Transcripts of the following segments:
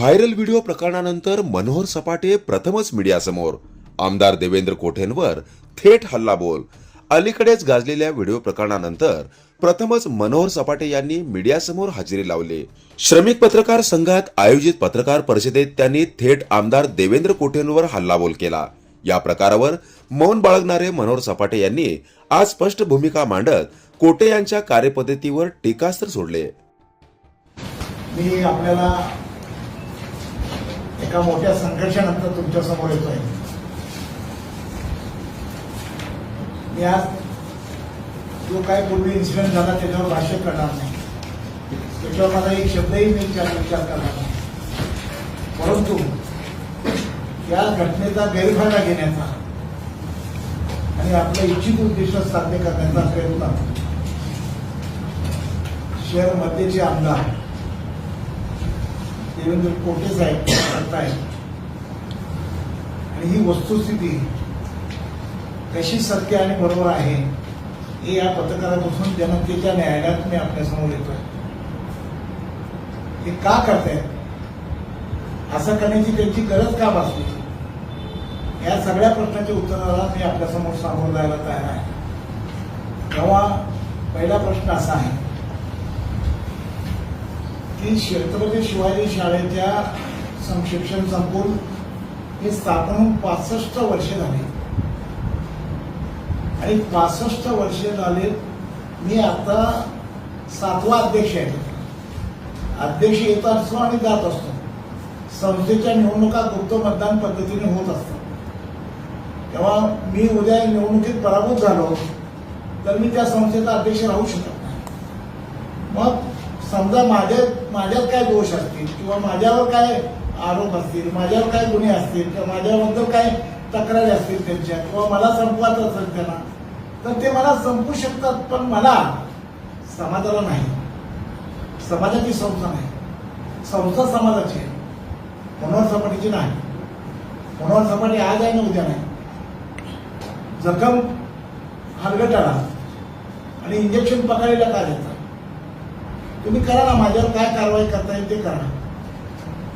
Viral video प्रकरणानंतर मनोहर सपाटे प्रथमच मीडियासमोर. आमदार देवेंद्र कोठेंवर थेट हल्लाबोल. अलीकडेच गाजलेल्या व्हिडिओ प्रकरणानंतर प्रथमच मनोहर सपाटे यांनी मीडियासमोर हजेरी लावली. श्रमिक पत्रकार संघात आयोजित पत्रकार परिषदेत त्यांनी थेट आमदार देवेंद्र कोठेंवर हल्लाबोल केला. या प्रकारावर मौन बाळगणारे मनोहर सपाटे यांनी आज स्पष्ट भूमिका मांडत कोटे यांच्या कार्यपद्धतीवर टीकास्त्र सोडले. मी आपल्याला एका मोठ्या संघर्षानंतर तुमच्यासमोर येतोय. मी आज जो काय पूर्वी इन्सिडेंट झाला त्याच्यावर भाष्य करणार नाही. त्याच्यावर माझा एक शब्दही मी विचार विचार करणार नाही. परंतु या घटनेचा गैरफायदा घेण्याचा आणि आपलं इच्छित उद्दिष्ट साध्य करण्याचा प्रयत्न. शहर मध्येचे आमदार देवेंद्र कोटे साहेब करतायत आणि ही वस्तुस्थिती कशी सत्य आणि बरोबर आहे हे या पत्रकारापासून जनतेच्या न्यायालयात मी आपल्यासमोर येतोय. हे का करतायत? असं करण्याची त्यांची गरज का भासली? या सगळ्या प्रश्नाच्या उत्तराला मी आपल्यासमोर सामोरं जायला तयार आहे. तेव्हा पहिला प्रश्न असा आहे की छत्रपती शिवाजी शाळेच्या संशिक्षण संपून हे स्थापन होऊन पासष्ट वर्षे झाली. आणि पासष्ट वर्षे झाले मी आता सातवा अध्यक्ष आहे. अध्यक्ष येत असतो आणि जात असतो. संस्थेच्या निवडणुका गुप्त मतदान पद्धतीने होत असतात. तेव्हा मी उद्या निवडणुकीत पराभूत झालो तर मी त्या संस्थेचा अध्यक्ष राहू शकत नाही. मग समजा माझ्या माझ्यात काय दोष असतील किंवा माझ्यावर काय आरोप असतील माझ्यावर काय गुन्हे असतील किंवा माझ्याबद्दल काय तक्रारी असतील त्यांच्या किंवा मला संपवायचं असेल त्यांना तर ते मला संपू शकतात पण मला समाजाला नाही. समाजाची संस्था नाही. संस्था समाजाची आहे. मनोहर सपाटीची नाही. मनोहर सपाटी आज आहे ना उद्या नाही. जखम हलगटाला आणि इंजेक्शन पकडलेला का देतात? तुम्ही करा ना माझ्यावर काय कारवाई करता येईल ते करा.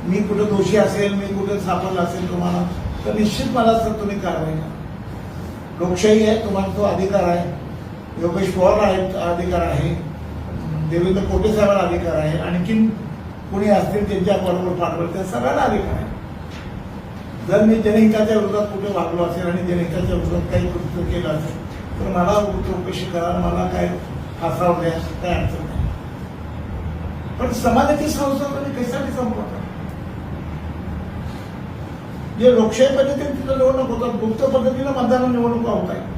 मी कुठे दोषी असेल मी कुठे सापडला असेल तुम्हाला तर निश्चित मला सर तुम्ही कारवाई करा. लोकशाही आहे तुम्हाला तो अधिकार आहे. योगेश पवार आहे अधिकार आहे. देवेंद्र कोटे साहेबांना अधिकार आहे. आणखीन कुणी असतील त्यांच्या बरोबर पाठवलं त्या सगळ्यांना अधिकार आहे. जर मी जनहिताच्या विरोधात कुठे वागलो असेल आणि जनहिताच्या विरोधात काही कृत्य केलं असेल तर मला चौकशी करा मला काय फासाव द्या काय अडचण नाही. पण समाजाची संस्था तुम्ही कशासाठी संपवतात जे लोकशाही पद्धतीने तिथं निवडणूक होतात गुप्त पद्धतीनं मतदान निवडणुका होत आहे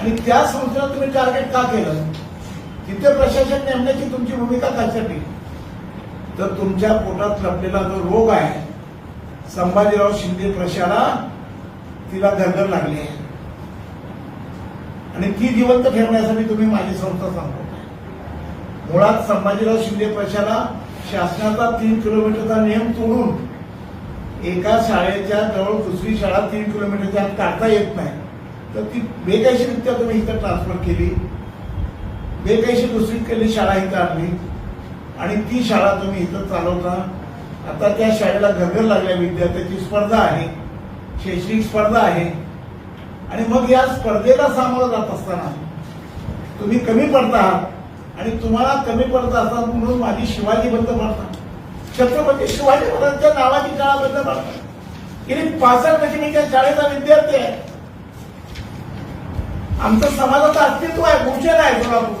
आणि त्या संस्थेला तुम्ही टार्गेट का केलं? तिथे प्रशासन नेमण्याची तुमची भूमिका कशासाठी? तर तुमच्या पोटात लपलेला जो रोग आहे संभाजीराव शिंदे प्रशाला तिला धरधर लागली आहे. आणि ती जिवंत ठेवण्यासाठी तुम्ही माझी संस्था सांगतो मुळात संभाजीराव शिंदे पक्षाला शासनाचा तीन किलोमीटरचा नियम तोडून एका शाळेच्या जवळ दुसरी शाळा तीन किलोमीटरच्या आत काढता येत नाही. तर ती बेकायशीरित्या तुम्ही इथं ट्रान्सफर केली. बेकायशी दुसरी केली शाळा इथं आणली. आणि ती शाळा तुम्ही इथं चालवता. आता त्या शाळेला घरघर लागल्या विद्यार्थ्याची स्पर्धा आहे. शैक्षणिक स्पर्धा आहे. आणि मग या स्पर्धेला सामोरं जात असताना तुम्ही कमी पडता. आहात आणि तुम्हाला कमी पडत असतात म्हणून माझी शिवाजी बंद पडतात छत्रपती शिवाजी महाराजांच्या नावाची शाळा बंद पडतात गेली पासष्ट वर्षी मी त्या शाळेचा विद्यार्थी आहे. आमचं समाजाचं अस्तित्व आहे भूषण आहे सोलापूर.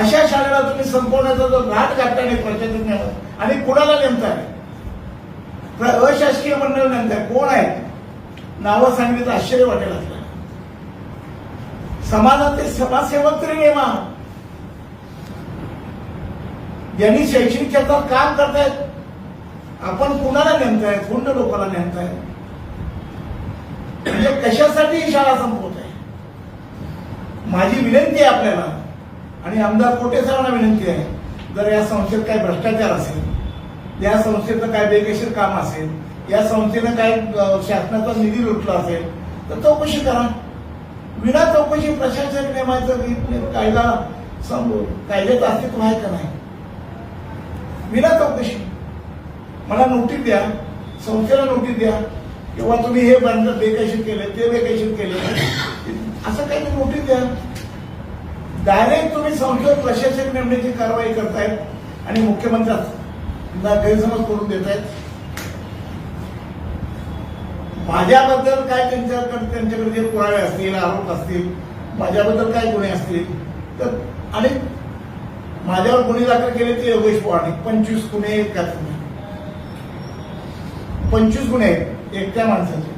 अशा शाळेला तुम्ही संपवण्याचा जो घाट घातल्याने प्रशासनावर आणि कुणाला नेमताय? अशासकीय मंडळ नेमताय. कोण आहे? नावं सांगितलं आश्चर्य वाटेल असलं समाजातील समाजसेवक तरी नेमा. यांनी शैक्षणिक क्षेत्रात काम करतायत. आपण कुणाला नेमताय पूर्ण लोकांना नेमताय म्हणजे कशासाठी ही शाळा संपवत आहे? माझी विनंती आहे आपल्याला आणि आमदार कोटे साहेबांना विनंती आहे जर या संस्थेत काही भ्रष्टाचार असेल या संस्थेचं काय बेकायदेशीर काम असेल या संस्थेनं काय शासनाचा निधी लुटला असेल तर चौकशी करा. विना चौकशी प्रशासन नेमायचं कायदा कायद्याचं अस्तित्व आहे का नाही? विना चौकशी. मला नोटीस द्या संस्थेला नोटीस द्या किंवा तुम्ही हे बांधलं बेकायशीर केलं ते बेकायशीर केलं असं काही नोटीस द्या. डायरेक्ट तुम्ही संस्थेवर प्रशासक नेमण्याची कारवाई करतायत आणि मुख्यमंत्र्यांना गैरसमज करून देतायत. माझ्याबद्दल काय त्यांच्याकडे त्यांच्याकडे जे पुरावे असतील आरोप असतील माझ्याबद्दल काय गुन्हे असतील तर आणि माझ्यावर गुन्हे दाखल केले ते योगेश पवार पंचवीस गुन्हे आहेत का तुम्ही पंचवीस गुन्हे आहेत. एकट्या माणसाचे.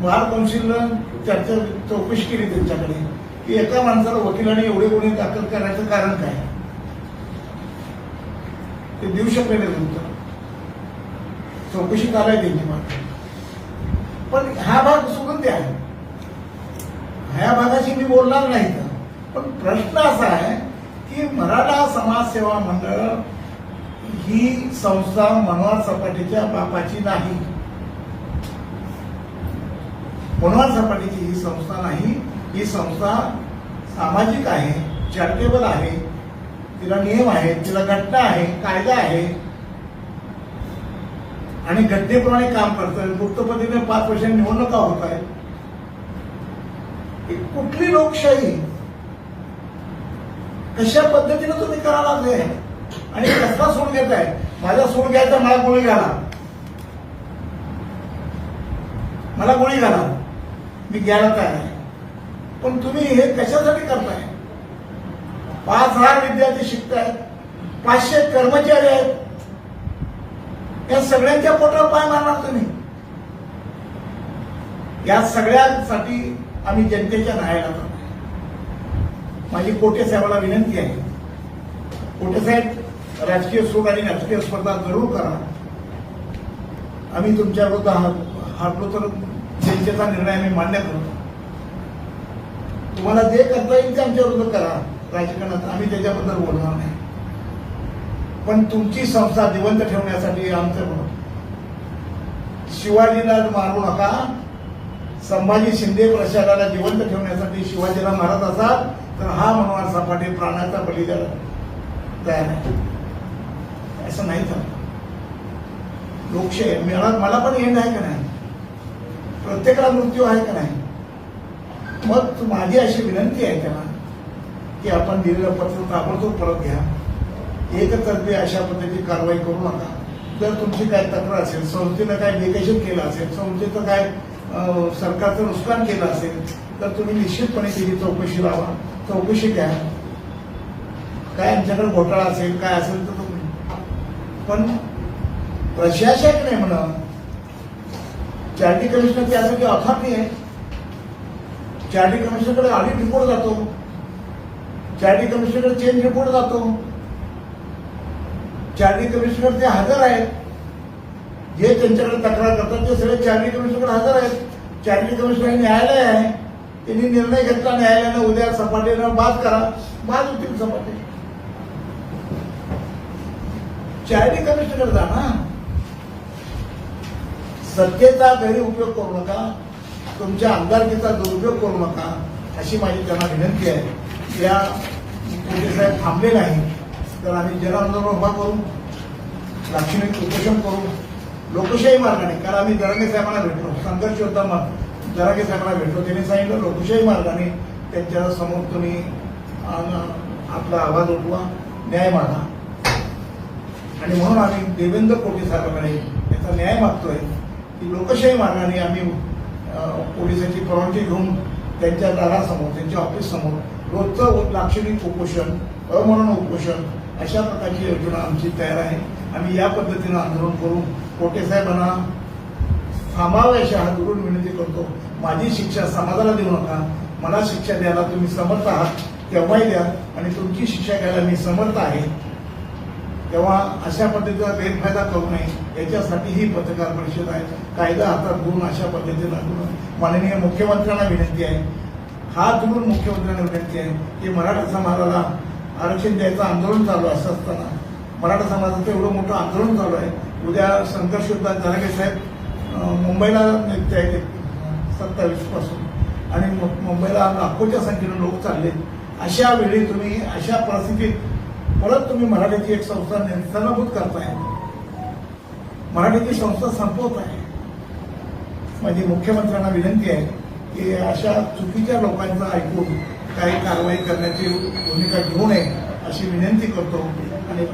बार कौन्सिलनं चर्चा चौकशी केली त्यांच्याकडे. की एका माणसाला वकिलाने एवढे गुन्हे दाखल करण्याचं कारण काय? ते देऊ शकले नाही तुमचं चौकशी चालाय त्यांची मात्र पण हा भाग सुगंधी आहे. ह्या भागाशी मी बोलणार नाही पण प्रश्न असा आहे की मराठा समाज सेवा मंडळ ही संस्था मनोहर सपाटीच्या बापाची नाही. मनोहर सपाटीची ही संस्था नाही. ही संस्था सामाजिक आहे चॅरिटेबल आहे तिला नियम आहे तिला घटना आहे कायदा आहे. आणि घटनेप्रमाणे काम करतोय गुप्त पद्धतीने पाच वर्ष निवडणुका होत आहेत. कुठली लोकशाही कशा पद्धतीने तुम्ही करा लागले? आणि कसला सोड घेताय? माझा सोड घ्यायचा मला गोळी घाला. मला गोळी घाला. मी घ्यायला तयार आहे. पण तुम्ही हे कशासाठी करताय? पाच हजार विद्यार्थी शिकतायत. पाचशे कर्मचारी आहेत. या सगळ्यांच्या पोटावर पाय मारणार तुम्ही. या सगळ्यांसाठी आम्ही जनतेच्या न्यायाला जातो माझी कोटे साहेबाला विनंती आहे? कोटे साहेब? राजकीय सूट आणि राजकीय स्पर्धा जरूर करा. आम्ही तुमच्या विरुद्ध हार- हारलो तर जनतेचा निर्णय आम्ही मान्य करतो तुम्हाला जे करता येईल ते आमच्या विरुद्ध करा. राजकारणात आम्ही त्याच्याबद्दल बोलणार नाही. पण तुमची संस्था जिवंत ठेवण्यासाठी आमचं शिवाजीला मारू नका. संभाजी शिंदे प्रशासनाला जिवंत ठेवण्यासाठी शिवाजीला मारत असाल तर हा मनोहर सपाटे प्राणाचा बळी द्यायला तयार आहे. असं नाही झालं लोकशाही मला मला पण एंड आहे का नाही? प्रत्येकाला मृत्यू आहे का नाही? मग माझी अशी विनंती आहे त्यांना की आपण दिलेलं पत्र ताबडतोब परत घ्या. एकतर्फी अशा पद्धतीची कारवाई करू नका. जर तुमची काय तक्रार असेल संस्थेनं काय निकेशन केलं असेल संस्थेचं काय सरकारचं नुकसान केलं असेल तर तुम्ही निश्चितपणे त्याची चौकशी लावा. चौकशी घ्या. काय आमच्याकडे घोटाळा असेल काय असेल तर तुम्ही. पण प्रशासक नाही म्हणा चार्टी कमिशनर त्यासाठी अथॉरिटी आहे चार्टी कमिशनरकडे ऑडिट रिपोर्ट जातो. चार्टी कमिशनरकडे चेंज रिपोर्ट जातो. चार्टी कमिशनर ते हजर आहेत जे त्यांच्याकडे तक्रार करतात ते सगळे चार्टी कमिशनरकडे हजर आहेत. चॅरिटी कमिशनर न्यायालय आहे. त्यांनी निर्णय घेतला न्यायालयानं उद्या सपाटीनं बाद करा. बाद होतील सपाटी. चॅरिटी कमिशनर जा ना. सत्तेचा गैरउपयोग करू नका. तुमच्या आमदारकीचा दुरुपयोग करू नका अशी माझी त्यांना विनंती आहे. या पोलीस साहेब थांबले नाही तर आम्ही जनआंदोलन उभा करू. लाक्षणिक उपोषण करू. लोकशाही मार्गाने कारण आम्ही जरांगे साहेबांना भेटलो. संघर्ष होता मग. जरांगे साहेबांना भेटलो. त्यांनी सांगितलं लोकशाही मार्गाने त्यांच्यासमोर तुम्ही आपला आवाज उठवा न्याय मागा. आणि म्हणून आम्ही देवेंद्र कोटे साहेबांकडे याचा न्याय मागतोय. की लोकशाही मार्गाने आम्ही पोलिसांची परवानगी घेऊन त्यांच्या दारासमोर त्यांच्या ऑफिससमोर रोजचं लाक्षणिक उपोषण अमरण उपोषण अशा प्रकारची योजना आमची तयार आहे. आम्ही या पद्धतीनं आंदोलन करून कोटे साहेबांना थांबावे आहात हात विनंती करतो. माझी शिक्षा समाजाला देऊ नका. मला शिक्षा द्यायला तुम्ही समर्थ आहात तेव्हाही द्या. आणि तुमची शिक्षा घ्यायला मी समर्थ आहे. तेव्हा अशा पद्धतीचा गैरफायदा करू नये. याच्यासाठी ही पत्रकार परिषद आहे. कायदा हातात घेऊन अशा पद्धतीनं माननीय मुख्यमंत्र्यांना विनंती आहे. हात जोडून मुख्यमंत्र्यांना विनंती आहे की मराठा समाजाला आरक्षण द्यायचं आंदोलन चालू असं असताना. मराठा समाजाचं एवढं मोठं आंदोलन चालू आहे. उद्या संघर्ष युद्धात जरांगे साहेब मुंबईला नेते आहेत सत्तावीसपासून. आणि मुंबईला लाखोच्या संख्येनं लोक चालले. अशा वेळी तुम्ही अशा परिस्थितीत परत तुम्ही मराठीची एक संस्था नेस्तनाभूत करताय. मराठीची संस्था संपवत आहे. माझी मुख्यमंत्र्यांना विनंती आहे की अशा चुकीच्या लोकांचं ऐकून काही कारवाई करण्याची भूमिका घेऊ नये अशी विनंती करतो आणि